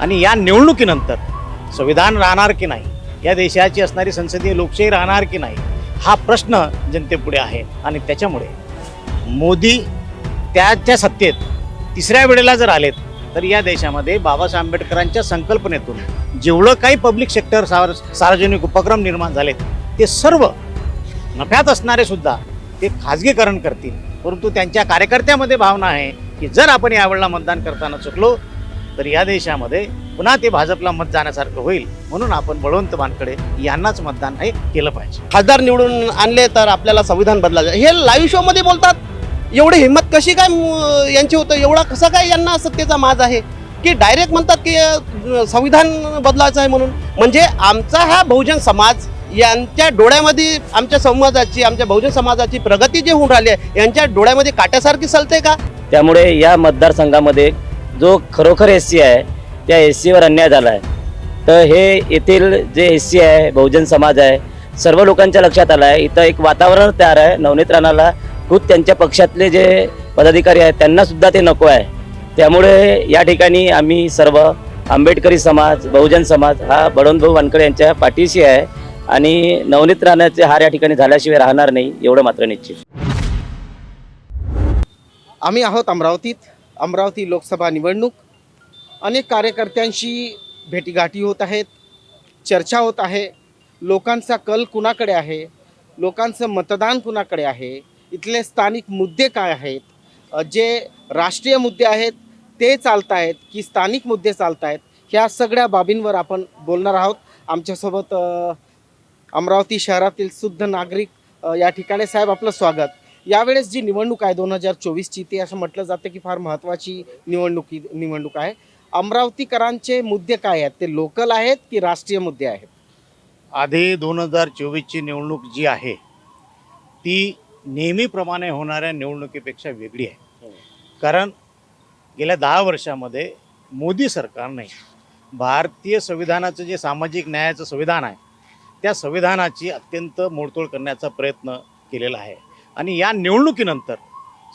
आणि या निवडणुकीनंतर संविधान राहणार की नाही या देशाची असणारी संसदीय लोकशाही राहणार की नाही हा प्रश्न जनतेपुढे आहे. आणि त्याच्यामुळे मोदी त्याच्या सत्तेत तिसऱ्या वेळेला जर आलेत तर या देशामध्ये बाबासाहेब आंबेडकरांच्या संकल्पनेतून जेवढं काही पब्लिक सेक्टर सार सार्वजनिक उपक्रम निर्माण झालेत ते सर्व नफ्यात असणारे सुद्धा ते खाजगीकरण करतील. परंतु त्यांच्या कार्यकर्त्यामध्ये भावना आहे की जर आपण यावेळेला मतदान करताना चुकलो तर या देशामध्ये पुन्हा ते भाजपला मत जाण्यासारखं होईल म्हणून आपण बळवंत वानकडे यांनाच मतदान हे केलं पाहिजे. खासदार निवडून आणले तर आपल्याला संविधान बदलायचं. हे लाईव्ह शो मध्ये बोलतात. एवढी हिंमत कशी काय यांची होतं? एवढा कसा काय यांना सत्तेचा माज आहे? की डायरेक्ट म्हणतात की संविधान बदलायचं आहे म्हणून. म्हणजे आमचा हा बहुजन समाज यांच्या डोळ्यामध्ये आमच्या समाजाची आमच्या बहुजन समाजाची प्रगती जी होऊन राहिली आहे यांच्या डोळ्यामध्ये काट्यासारखी चालते का? त्यामुळे या मतदारसंघामध्ये जो खरोखर एस सी आहे त्या एस सीवर अन्याय झाला आहे तर हे येथील जे एस सी आहे बहुजन समाज आहे सर्व लोकांच्या लक्षात आलं आहे इथं एक वातावरण तयार आहे. नवनीत राणाला खुद त्यांच्या पक्षातले जे पदाधिकारी आहेत त्यांना सुद्धा ते नको आहे. त्यामुळे या ठिकाणी आम्ही सर्व आंबेडकरी समाज बहुजन समाज हा बळवंतभाऊ वानकडे यांच्या पाठीशी आहे. आणि नवनीत राणाचे हार या ठिकाणी झाल्याशिवाय राहणार नाही एवढं मात्र निश्चित. आम्ही आहोत अमरावतीत. अमरावती लोकसभा निवडणूक. अनेक कार्यकर्त्यांशी भेटीगाठी होत आहेत चर्चा होत आहे. लोकांचा कल कुणाकडे आहे? लोकांचं मतदान कुणाकडे आहे? इथले स्थानिक मुद्दे काय आहेत? जे राष्ट्रीय मुद्दे आहेत ते चालत आहेत की स्थानिक मुद्दे चालत आहेत ह्या सगळ्या बाबींवर आपण बोलणार आहोत. आमच्यासोबत अमरावती शहरातील शुद्ध नागरिक या ठिकाणी साहेब आपलं स्वागत. यावेळेस जी निवडणूक आहे दोन हजार चोवीसची ती असं म्हटलं जातं की फार महत्त्वाची निवडणुकी निवडणूक आहे. अमरावतीकरांचे मुद्दे काय आहेत? ते लोकल आहेत की राष्ट्रीय मुद्दे आहेत? आधी दोन हजार चोवीसची निवडणूक जी आहे ती नेहमीप्रमाणे होणाऱ्या निवडणुकीपेक्षा वेगळी आहे. कारण गेल्या दहा वर्षामध्ये मोदी सरकारने भारतीय संविधानाचं जे सामाजिक न्यायाचं संविधान आहे त्या संविधानाची अत्यंत मोडतोड करण्याचा प्रयत्न केलेला आहे. आणि या निवडणुकीनंतर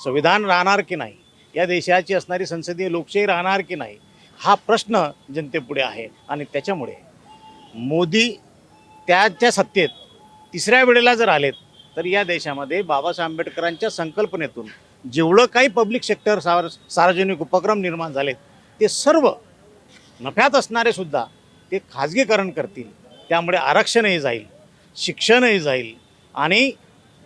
संविधान राहणार की नाही या देशाची असणारी संसदीय लोकशाही राहणार की नाही हा प्रश्न जनतेपुढे आहे. आणि त्याच्यामुळे मोदी त्याच्या सत्तेत तिसऱ्या वेळेला जर आलेत तर या देशामध्ये बाबासाहेब आंबेडकरांच्या संकल्पनेतून जेवढं काही पब्लिक सेक्टर सार सार्वजनिक उपक्रम निर्माण झालेत ते सर्व नफ्यात असणारे सुद्धा ते खाजगीकरण करतील. त्यामुळे आरक्षणही जाईल शिक्षणही जाईल आणि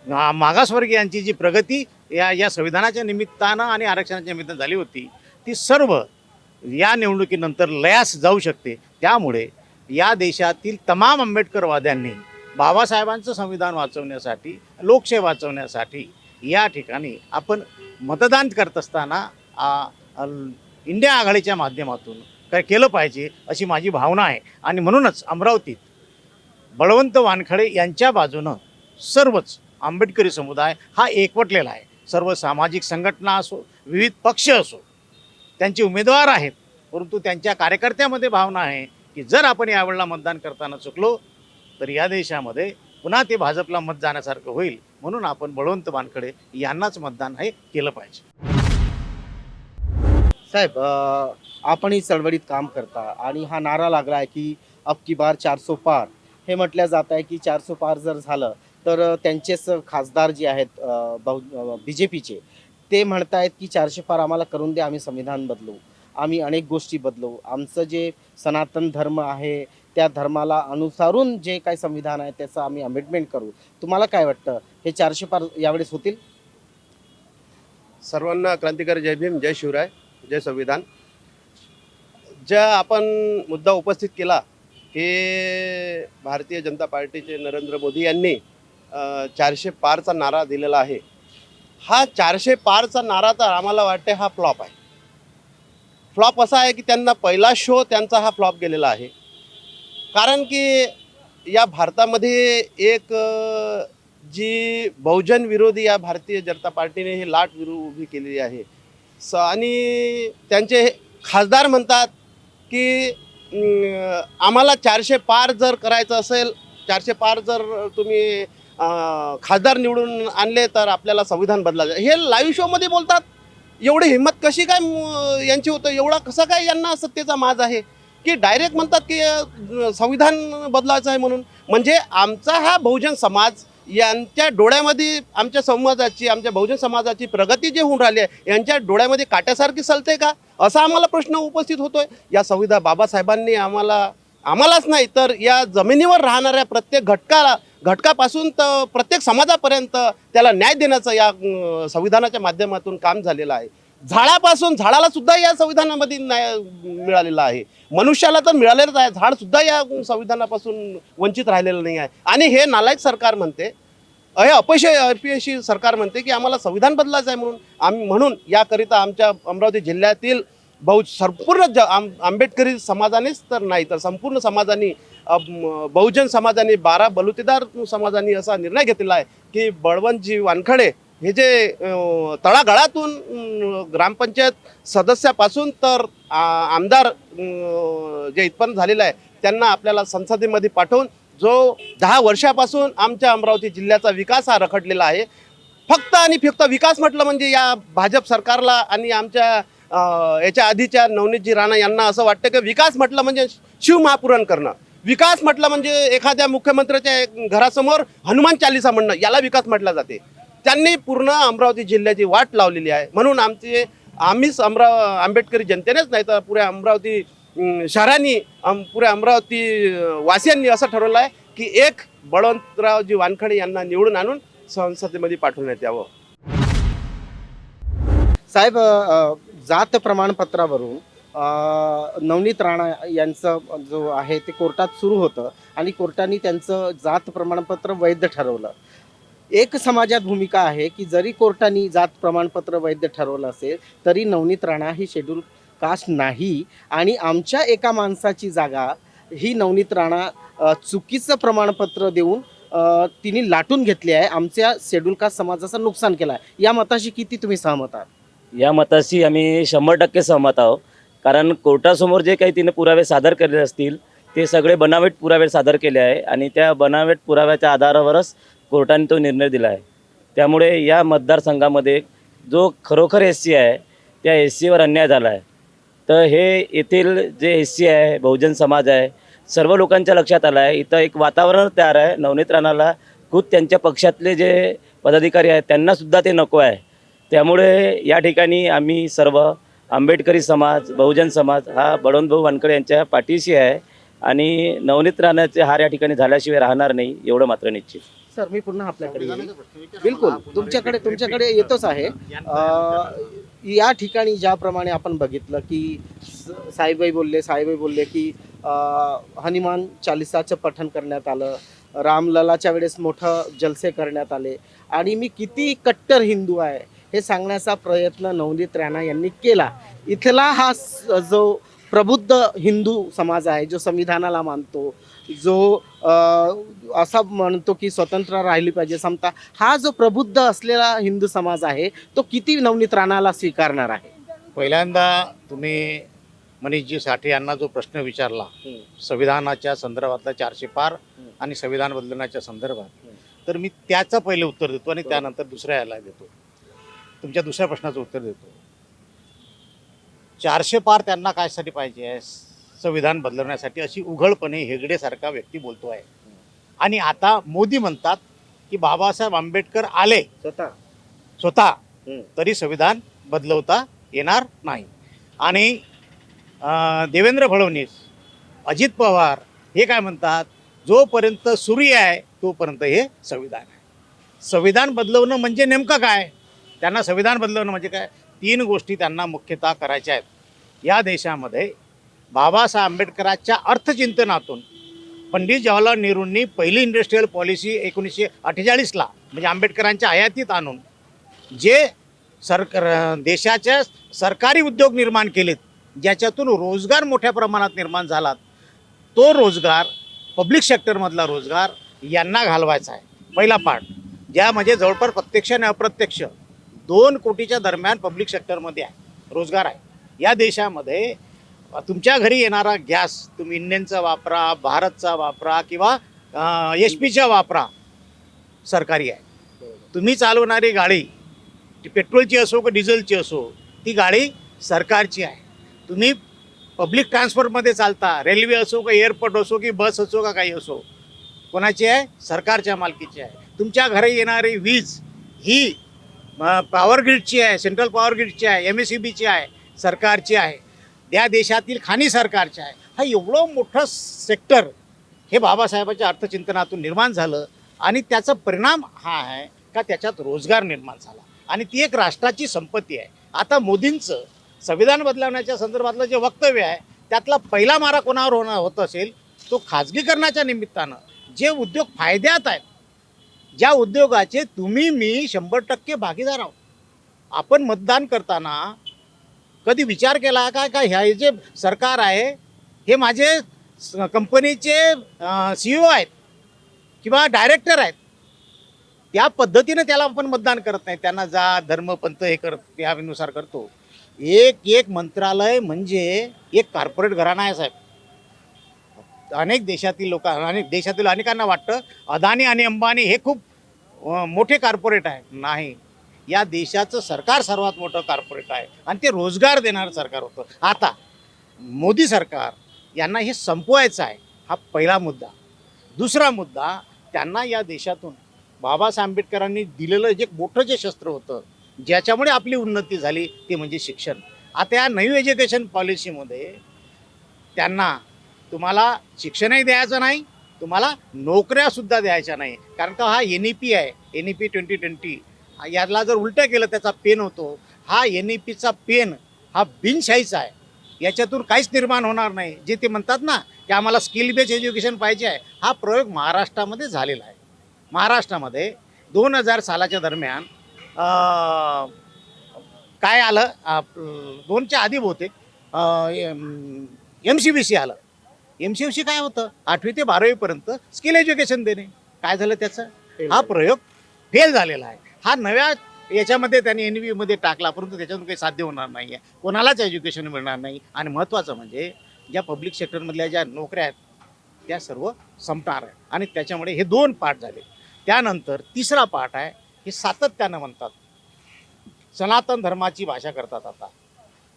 मागासवर्गीयांची जी प्रगती या या संविधानाच्या निमित्तानं आणि आरक्षणाच्या निमित्तानं झाली होती ती सर्व या निवडणुकीनंतर लयास जाऊ शकते. त्यामुळे या देशातील तमाम आंबेडकरवाद्यांनी बाबासाहेबांचं संविधान वाचवण्यासाठी लोकशाही वाचवण्यासाठी या ठिकाणी आपण मतदान करत असताना इंडिया आघाडीच्या माध्यमातून काय केलं पाहिजे अशी माझी भावना आहे. आणि म्हणूनच अमरावतीत बळवंत वानखडे यांच्या बाजूनं सर्वच आंबेडकरी समुदाय हा एकवटलेला आहे. सर्व सामाजिक संघटना असो विविध पक्ष असो त्यांचे उमेदवार आहेत. परंतु त्यांच्या कार्यकर्त्यामध्ये भावना आहे की जर आपण यावेळेला मतदान करताना चुकलो तर या देशामध्ये पुन्हा ते भाजपला मत जाण्यासारखं होईल म्हणून आपण बळवंत वानकडे यांनाच मतदान हे केलं पाहिजे. साहेब आपण ही चळवळीत काम करता आणि हा नारा लागला आहे की अब की बार चारसो पार. हे म्हटलं जात आहे की चारसो पार जर झालं तर त्यांचेच खासदार जे आहेत बी जे पीचे ते म्हणतायत की चारशे पार आम्हाला करून द्या आम्ही संविधान बदलू. आम्ही अनेक गोष्टी बदलू. आमचं जे सनातन धर्म आहे त्या धर्माला अनुसारून जे काही संविधान आहे त्याचं आम्ही अमेंडमेंट करू. तुम्हाला काय वाटतं? हे चारशे पार यावेळेस होतील? सर्वांना क्रांतिकारी जय भीम जय शिवराय जय संविधान. ज्या आपण मुद्दा उपस्थित केला की भारतीय जनता पार्टीचे नरेंद्र मोदी यांनी चारशे पारचा नारा दिलेला आहे. हा चारशे पारचा नारा तर आम्हाला वाटते हा फ्लॉप आहे. फ्लॉप असा आहे की त्यांना पहिला शो त्यांचा हा फ्लॉप गेलेला आहे. कारण की या भारतामध्ये एक जी बहुजन विरोधी या भारतीय जनता पार्टीने ही लाट विरू उभी केलेली आहे. स आणि त्यांचे हे खासदार म्हणतात की आम्हाला चारशे पार जर करायचं असेल चारशे पार जर तुम्ही खासदार निवडून आणले तर आपल्याला संविधान बदलायचं. हे लाईव्ह शोमध्ये बोलतात. एवढी हिंमत कशी काय यांची होतं? एवढा कसा काय यांना सत्तेचा माज आहे? की डायरेक्ट म्हणतात की संविधान बदलायचं आहे म्हणून. म्हणजे आमचा हा बहुजन समाज यांच्या डोळ्यामध्ये आमच्या समाजाची आमच्या बहुजन समाजाची प्रगती जे होऊन राहिली आहे यांच्या डोळ्यामध्ये काट्यासारखी चालते का? असा आम्हाला प्रश्न उपस्थित होतोय. या संविधान बाबासाहेबांनी आम्हाला आम्हालाच नाही तर या जमिनीवर राहणाऱ्या प्रत्येक घटकाला घटकापासून तर प्रत्येक समाजापर्यंत त्याला न्याय देण्याचं या संविधानाच्या माध्यमातून काम झालेलं आहे. झाडापासून झाडाला सुद्धा या संविधानामध्ये न्याय मिळालेला आहे. मनुष्याला तर मिळालेलंच आहे झाड सुद्धा या संविधानापासून वंचित राहिलेलं नाही आहे. आणि हे नालायक सरकार म्हणते हे अपयश अपयशी सरकार म्हणते की आम्हाला संविधान बदलायचं आहे म्हणून आम्ही म्हणून याकरिता आमच्या अमरावती जिल्ह्यातील बहु संपूर्ण ज आम आंबेडकरी समाजानेच तर नाही तर संपूर्ण समाजाने बहुजन समाजाने बारा बलुतेदार समाजाने असा निर्णय घेतलेला आहे की बळवंतजी वानखडे हे जे तळागळातून तळागाळातून ग्रामपंचायत सदस्यापासून तर आमदार जे इथपर्यंत झालेलं आहे त्यांना आपल्याला संसदेमध्ये पाठवून जो दहा वर्षापासून आमच्या अमरावती जिल्ह्याचा विकास हा रखडलेला आहे फक्त आणि फक्त विकास म्हटलं म्हणजे या भाजप सरकारला आणि आमच्या याच्या आधीच्या नवनीतजी राणा यांना असं वाटतं की विकास म्हटलं म्हणजे शिवमहापुरण करणं. विकास म्हटलं म्हणजे एखाद्या मुख्यमंत्र्याच्या घरासमोर हनुमान चालिसा म्हणणं याला विकास म्हटला जाते. त्यांनी पूर्ण अमरावती जिल्ह्याची वाट लावलेली आहे. म्हणून आमचे आम्हीच अमराव आंबेडकरी जनतेनेच नाही तर पुऱ्या अमरावती शहरांनी अम, पुऱ्या अमरावती वासियांनी असं ठरवलं आहे की एक बळवंतरावजी वानखडे यांना निवडून आणून संसदेमध्ये पाठवण्यात यावं. साहेब जात प्रमाणपत्रावरून नवनीत राणा यांचं जो आहे ते कोर्टात सुरू होतं आणि कोर्टाने त्यांचं जात प्रमाणपत्र वैध ठरवलं. एक समाजात भूमिका आहे की जरी कोर्टाने जात प्रमाणपत्र वैध ठरवलं असेल तरी नवनीत राणा ही शेड्यूल कास्ट नाही आणि आमच्या एका माणसाची जागा ही नवनीत राणा चुकीचं प्रमाणपत्र देऊन तिने लाटून घेतली आहे. आमच्या शेड्यूल कास्ट समाजाचं नुकसान केलं आहे. या मताशी किती तुम्ही सहमत आहात? या मताशी आम्ही शंभर टक्के सहमत आहोत. कारण कोर्टासमोर जे काही तिने पुरावे सादर केले असतील ते सगळे बनावट पुरावे सादर केले आहे आणि त्या बनावट पुराव्याच्या आधारावरच कोर्टाने तो निर्णय दिला आहे. त्यामुळे या मतदारसंघामध्ये जो खरोखर एस सी आहे त्या एस सीवर अन्याय झाला आहे. तर हे येथील जे एस सी आहे बहुजन समाज आहे सर्व लोकांच्या लक्षात आलं आहे. इथं एक वातावरण तयार आहे. नवनीत राणाला खुद त्यांच्या पक्षातले जे पदाधिकारी आहेत त्यांनासुद्धा ते नको आहे. त्यामुळे या ठिकाणी आम्ही सर्व आंबेडकरी समाज बहुजन समाज हा बळवंतभाऊ वानकडे यांच्या पाठीशी आहे आणि नवनीत राहण्याचे हार या ठिकाणी झाल्याशिवाय राहणार नाही एवढं मात्र निश्चित. सर मी पुन्हा आपल्याकडे येईन. बिलकुल तुमच्याकडे तुमच्याकडे येतोच आहे. या ठिकाणी ज्याप्रमाणे आपण बघितलं की स- साईबाई बोलले साईबाई बोलले की हनुमान चालिसाचं पठण करण्यात आलं रामललाच्या वेळेस मोठं जलसे करण्यात आले. आणि मी किती कट्टर हिंदू आहे हे सांगण्याचा प्रयत्न नवनीत राणा यांनी केला. इथला हा जो प्रबुद्ध हिंदू समाज आहे जो संविधानाला मानतो जो असा म्हणतो की स्वतंत्र राहिली पाहिजे समता हा जो प्रबुद्ध असलेला हिंदू समाज आहे तो किती नवनीत राणाला स्वीकारणार आहे? पहिल्यांदा तुम्ही मनीषजी साठे यांना जो प्रश्न विचारला संविधानाच्या संदर्भातला चारशे पार आणि संविधान बदलण्याच्या संदर्भात तर मी त्याचं पहिले उत्तर देतो आणि त्यानंतर दुसऱ्या याला देतो. तुमच्या दुसऱ्या प्रश्नाचं उत्तर देतो. चारशे पार त्यांना कायसाठी पाहिजे आहे? संविधान बदलवण्यासाठी अशी उघडपणे हेगडेसारखा व्यक्ती बोलतो आहे. आणि आता मोदी म्हणतात की बाबासाहेब आंबेडकर आले. स्वतः. स्वतः. तरी संविधान बदलवता येणार नाही. आणि देवेंद्र फडणवीस अजित पवार हे काय म्हणतात? जोपर्यंत सूर्य आहे तोपर्यंत हे संविधान आहे. संविधान बदलवणं म्हणजे नेमकं काय? त्यांना संविधान बदलवणं म्हणजे काय? तीन गोष्टी त्यांना मुख्यतः करायच्या आहेत. या देशामध्ये बाबासाहेब आंबेडकरांच्या अर्थचिंतनातून पंडित जवाहरलाल नेहरूंनी पहिली इंडस्ट्रीयल पॉलिसी एकोणीसशे अठ्ठेचाळीसला म्हणजे आंबेडकरांच्या आयातीत आणून जे सरकार देशाच्या सरकारी उद्योग निर्माण केलेत ज्याच्यातून रोजगार मोठ्या प्रमाणात निर्माण झाला तो रोजगार पब्लिक सेक्टरमधला रोजगार यांना घालवायचा आहे. पहिला पार्ट ज्यामध्ये म्हणजे जवळपास प्रत्यक्ष आणि अप्रत्यक्ष दोन कोटीच्या दरम्यान पब्लिक सेक्टरमध्ये आहे. रोजगार आहे. या देशामध्ये तुमच्या घरी येणारा गॅस तुम्ही इंडियनचा वापरा भारतचा वापरा किंवा एच पीचा वापरा सरकारी आहे. तुम्ही चालवणारी गाडी ती पेट्रोलची असो का डिझेलची असो ती गाडी सरकारची आहे. तुम्ही पब्लिक ट्रान्सपोर्टमध्ये चालता रेल्वे असो का एअरपोर्ट असो की बस असो का काही असो कोणाची आहे? सरकारच्या मालकीची आहे. तुमच्या घरी येणारी वीज ही पॉवर ग्रीडची आहे सेंट्रल पॉवर ग्रीडची आहे एम एस सी बीची आहे सरकारची आहे. या देशातील खाणी सरकारची आहे. हा एवढं मोठं सेक्टर हे बाबासाहेबांच्या अर्थचिंतनातून निर्माण झालं आणि त्याचा परिणाम हा आहे का त्याच्यात रोजगार निर्माण झाला. आणि ती एक राष्ट्राची संपत्ती आहे. आता मोदींचं संविधान बदलवण्याच्या संदर्भातलं जे वक्तव्य आहे त्यातला पहिला मारा कोणावर होणार होत असेल तो खाजगीकरणाच्या निमित्तानं. जे उद्योग फायद्यात आहेत ज्या उद्योगाचे तुम्ही मी शंभर टक्के भागीदार आहोत. आपण मतदान करताना कधी विचार केला का का ह्या हे जे सरकार आहे हे माझे स- कंपनीचे सी ओ आहेत किंवा डायरेक्टर आहेत त्या पद्धतीने त्याला आपण मतदान करत नाही. त्यांना जा धर्म पंथ हे करत त्यानुसार करतो. एक एक मंत्रालय म्हणजे एक कॉर्पोरेट घराणा आहे साहेब. अनेक देशातील लोक अनेक देशातील अनेकांना वाटतं अदानी आणि अंबानी हे खूप मोठे कॉर्पोरेट आहे. नाही. या देशाचं सरकार सर्वात मोठं कॉर्पोरेट आहे. आणि ते रोजगार देणारं सरकार होतं. आता मोदी सरकार यांना हे संपवायचं आहे. हा पहिला मुद्दा. दुसरा मुद्दा त्यांना या देशातून बाबासाहेब आंबेडकरांनी दिलेलं जे मोठं जे शस्त्र होतं ज्याच्यामुळे आपली उन्नती झाली ते म्हणजे शिक्षण. आता या न्यू एज्युकेशन पॉलिसीमध्ये त्यांना तुम्हाला शिक्षणही द्यायचं नाही तुम्हाला नोकऱ्यासुद्धा द्यायच्या नाही. कारण का हा एन ई पी आहे N E P twenty twenty याला जर उलटं केलं त्याचा पेन होतो. हा एन ई पीचा पेन हा बिनशाहीचा आहे. याच्यातून काहीच निर्माण होणार नाही. जे ते म्हणतात ना की आम्हाला स्किल बेस्ड एज्युकेशन पाहिजे आहे हा प्रयोग महाराष्ट्रामध्ये झालेला आहे. महाराष्ट्रामध्ये दोन हजार सालाच्या दरम्यान काय आलं? दोनच्या आधी बहुतेक एम सी बी सी आलं. एम सी सी काय होतं? आठवी ते बारावीपर्यंत स्किल एज्युकेशन देणे. काय झालं त्याचं? हा प्रयोग फेल झालेला आहे. हा नव्या याच्यामध्ये त्यांनी एन व्ही मध्ये टाकला परंतु त्याच्यातून काही साध्य होणार नाही आहे कोणालाच एज्युकेशन मिळणार नाही. आणि महत्त्वाचं म्हणजे ज्या पब्लिक सेक्टरमधल्या ज्या नोकऱ्या आहेत त्या सर्व संपणार आहे आणि त्याच्यामुळे हे दोन पार्ट झाले. त्यानंतर तिसरा पार्ट आहे हे सातत्यानं म्हणतात. सनातन धर्माची भाषा करतात आता.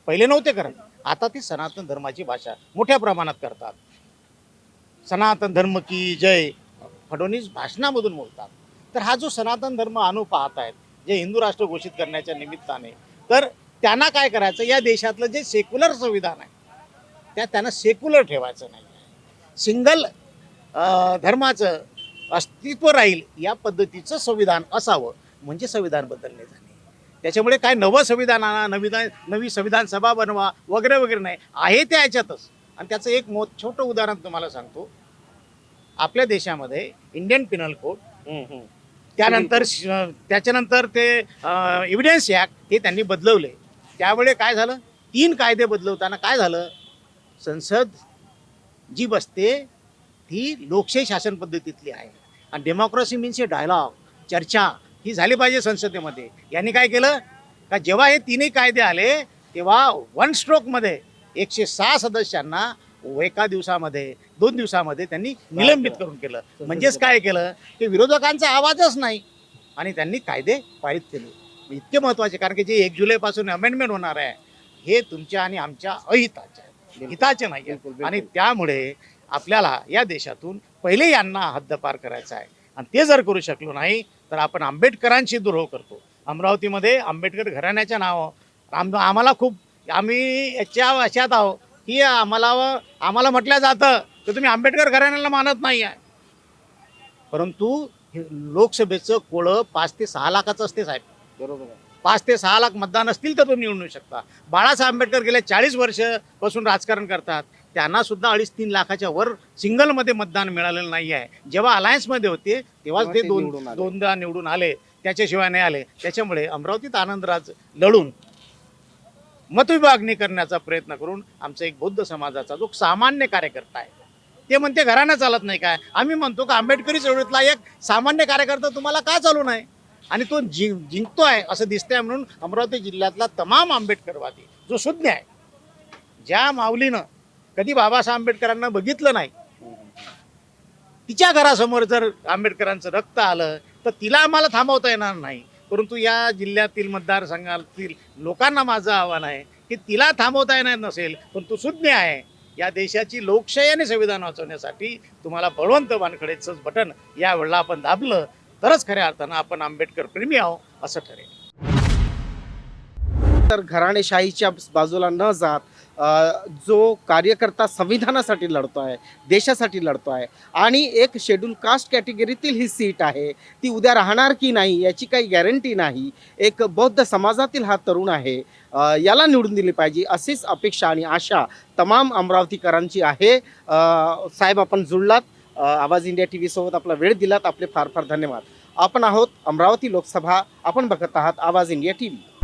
पहिले नव्हते करत. आता ती सनातन धर्माची भाषा मोठ्या प्रमाणात करतात. सनातन धर्म की जय. फडणवीस भाषणामधून बोलतात. तर हा जो सनातन धर्म आणू पाहत आहेत जे हिंदू राष्ट्र घोषित करण्याच्या निमित्ताने तर त्यांना काय करायचं? या देशातलं जे सेक्युलर संविधान आहे त्या त्यांना सेक्युलर ठेवायचं नाही. सिंगल धर्माचं अस्तित्व राहील या पद्धतीचं संविधान असावं म्हणजे संविधान बदलले झाले. त्याच्यामुळे काय नवं संविधान आणा नवी नवी संविधान सभा बनवा वगैरे वगैरे नाही आहे त्या याच्यातच. आणि त्याचं एक मो छोटं उदाहरण तुम्हाला सांगतो. आपल्या देशामध्ये इंडियन पिनल कोड त्यानंतर त्याच्यानंतर ते एव्हिडन्स ॲक्ट हे त्यांनी बदलवले. त्यामुळे काय झालं? तीन कायदे बदलवताना काय झालं? संसद जी बसते ती लोकशाही शासन पद्धतीतली आहे. आणि डेमोक्रेसी मीन्स हे डायलॉग चर्चा ही झाली पाहिजे संसदेमध्ये. यांनी काय केलं? का जेव्हा हे तिन्ही कायदे आले तेव्हा वन स्ट्रोकमध्ये एकशे सहा सदस्यांना एका दिवसामध्ये दोन दिवसामध्ये त्यांनी निलंबित करून केलं. म्हणजेच काय केलं? की विरोधकांचा आवाजच नाही. आणि त्यांनी कायदे पारित केले. इतके महत्त्वाचे कारण की जे एक जुलैपासून अमेंडमेंट होणार आहे हे तुमच्या आणि आमच्या अहिताचे हिताचे नाही. आणि त्यामुळे आपल्याला या देशातून पहिले यांना हद्दपार करायचा आहे. आणि ते जर करू शकलो नाही तर आपण आंबेडकरांशी दुरोह करतो. अमरावतीमध्ये आंबेडकर घराण्याच्या नाव. आम आम्हाला खूप आम्ही याच्या अशात आहो की आम्हाला आम्हाला म्हटलं जातं की तुम्ही आंबेडकर घराण्याला मानत नाही आहे. परंतु हे लोकसभेचं कोळं पाच ते सहा लाखाचं असते साहेब. बरोबर पाच ते सहा लाख मतदान असतील तर तुम्ही निवडून येऊ शकता. बाळासाहेब आंबेडकर गेल्या चाळीस वर्षापासून राजकारण करतात. त्यांना सुद्धा अडीच तीन लाखाच्या वर सिंगलमध्ये मतदान मिळालेलं नाही आहे. जेव्हा अलायन्समध्ये होते तेव्हाच तेव्हा ते दोन. दोनदा निवडून आले. त्याच्याशिवाय नाही आले. त्याच्यामुळे अमरावतीत आनंदराज लढून मतविभागणी करण्याचा प्रयत्न करून आमचा एक बौद्ध समाजाचा जो सामान्य कार्यकर्ता आहे ते म्हणते घराणं चालत नाही काय? आम्ही म्हणतो का आंबेडकरी चळवळीतला एक सामान्य कार्यकर्ता तुम्हाला का चालू नाही? आणि तो जिं आहे असं दिसतंय म्हणून अमरावती जिल्ह्यातला तमाम आंबेडकरवादी जो शून्य आहे ज्या माऊलीनं कधी बाबासाहेब आंबेडकरांना बघितलं नाही तिच्या घरासमोर जर आंबेडकरांचं रक्त आलं तर तिला आम्हाला थांबवता येणार नाही. परंतु या जिल्ह्यातील मतदारसंघातील लोकांना माझं आव्हान आहे की तिला थांबवता येणार नसेल पण तू सुज्ञ आहे. या देशाची लोकशाही आणि संविधान वाचवण्यासाठी तुम्हाला बळवंत वानखडेचंच बटन या वेळेला आपण दाबलं. तरच खऱ्या अर्थानं आपण आंबेडकर प्रेमी आहोत असं ठरेल. तर घराणेशाहीच्या बाजूला न जात जो कार्यकर्ता संविधानासाठी लढतो आहे देशासाठी लढतो आहे आणि एक शेड्यूल कास्ट कॅटेगरीतील ही सीट आहे ती उद्या राहणार की नाही याची काही गॅरंटी नाही एक बौद्ध समाजातील हा तरुण आहे याला निवडून दिली पाहिजे अशीच अपेक्षा आणि आशा तमाम अमरावतीकरांची आहे. साहेब आपण जुळलात आवाज इंडिया टी व्हीसोबत आपला वेळ दिलात आपले फार फार धन्यवाद. आपण आहोत अमरावती लोकसभा आपण बघत आहात आवाज इंडिया टी व्ही